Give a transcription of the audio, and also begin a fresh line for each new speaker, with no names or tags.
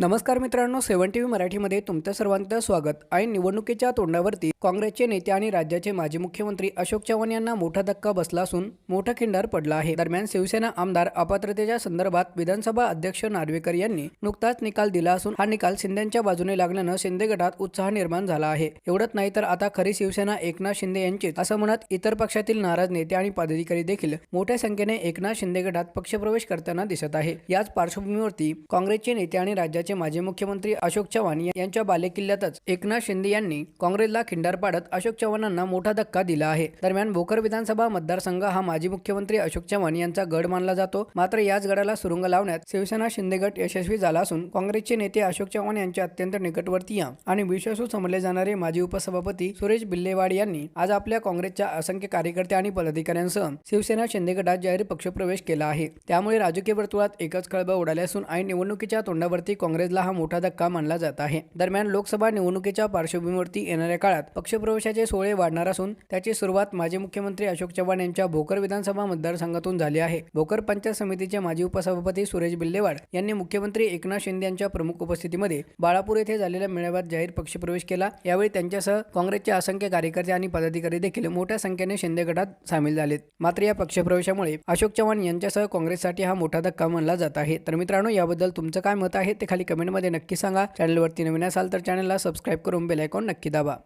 नमस्कार मित्रांनो सेवन T V मराठीमध्ये तुमचं सर्वांचं स्वागत. आणि निवडणुकीच्या तोंडावरती काँग्रेसचे नेते आणि राज्याचे माजी मुख्यमंत्री अशोक चव्हाण यांना मोठा धक्का बसला असून मोठा खिंडार पडला आहे. दरम्यान शिवसेना आमदार अपात्रतेच्या संदर्भात विधानसभा अध्यक्ष नार्वेकर यांनी नुकताच निकाल दिला असून हा निकाल शिंदेच्या बाजूने लागल्यानं शिंदे गटात उत्साह निर्माण झाला आहे. एवढंच नाही तर आता खरी शिवसेना एकनाथ शिंदे यांचीच असं म्हणत इतर पक्षातील नाराज नेते आणि पदाधिकारी देखील मोठ्या संख्येने एकनाथ शिंदे गटात पक्षप्रवेश करताना दिसत आहे. याच पार्श्वभूमीवरती काँग्रेसचे नेते आणि राज्याचे माजी मुख्यमंत्री अशोक चव्हाण यांच्या बालेकिल्ल्यातच एकनाथ शिंदे यांनी काँग्रेसला खिंडार पाडत अशोक चव्हाणांना मोठा धक्का दिला आहे. दरम्यान भोकर विधानसभा मतदारसंघ हा माजी मुख्यमंत्री अशोक चव्हाण यांचा गड मानला जातो. मात्र याच गडाला सुरुंग लावण्यात शिवसेना शिंदे गट यशस्वी झाला असून काँग्रेसचे नेते अशोक चव्हाण यांचे अत्यंत निकटवर्तीय आणि विश्वासू समजले जाणारे माजी उपसभापती सुरेश बिल्लेवाड यांनी आज आपल्या काँग्रेसच्या असंख्य कार्यकर्ते आणि पदाधिकाऱ्यांसह शिवसेना शिंदे गटात जाहीर पक्षप्रवेश केला आहे. त्यामुळे राजकीय वर्तुळात एकच खळबळ उडाली असून आणि निवडणुकीच्या तोंडावरती काँग्रेस काँग्रेसला हा मोठा धक्का मानला जात आहे. दरम्यान लोकसभा निवडणुकीच्या पार्श्वभूमीवरती येणाऱ्या काळात पक्षप्रवेशाचे सोहळे वाढणार असून त्याची सुरुवात माजी मुख्यमंत्री अशोक चव्हाण यांच्या भोकर विधानसभा मतदारसंघातून झाली आहे. भोकर पंचायत समितीचे माजी उपसभापती सुरेश बिल्लेवाड यांनी मुख्यमंत्री एकनाथ शिंदे यांच्या प्रमुख उपस्थितीमध्ये बाळापूर येथे झालेल्या मेळाव्यात जाहीर पक्षप्रवेश केला. यावेळी त्यांच्यासह काँग्रेसचे असंख्य कार्यकर्ते आणि पदाधिकारी देखील मोठ्या संख्येने शिंदे गटात सामील झालेत. मात्र या पक्षप्रवेशामुळे अशोक चव्हाण यांच्यासह काँग्रेससाठी हा मोठा धक्का मानला जात आहे. तर मित्रांनो याबद्दल तुमचं काय मत आहे ते खाली कमेंटमध्ये नक्की सांगा. चॅनलवरती नवीन असाल तर चॅनलला सबस्क्राईब करून बेलायकॉन नक्की दाबा.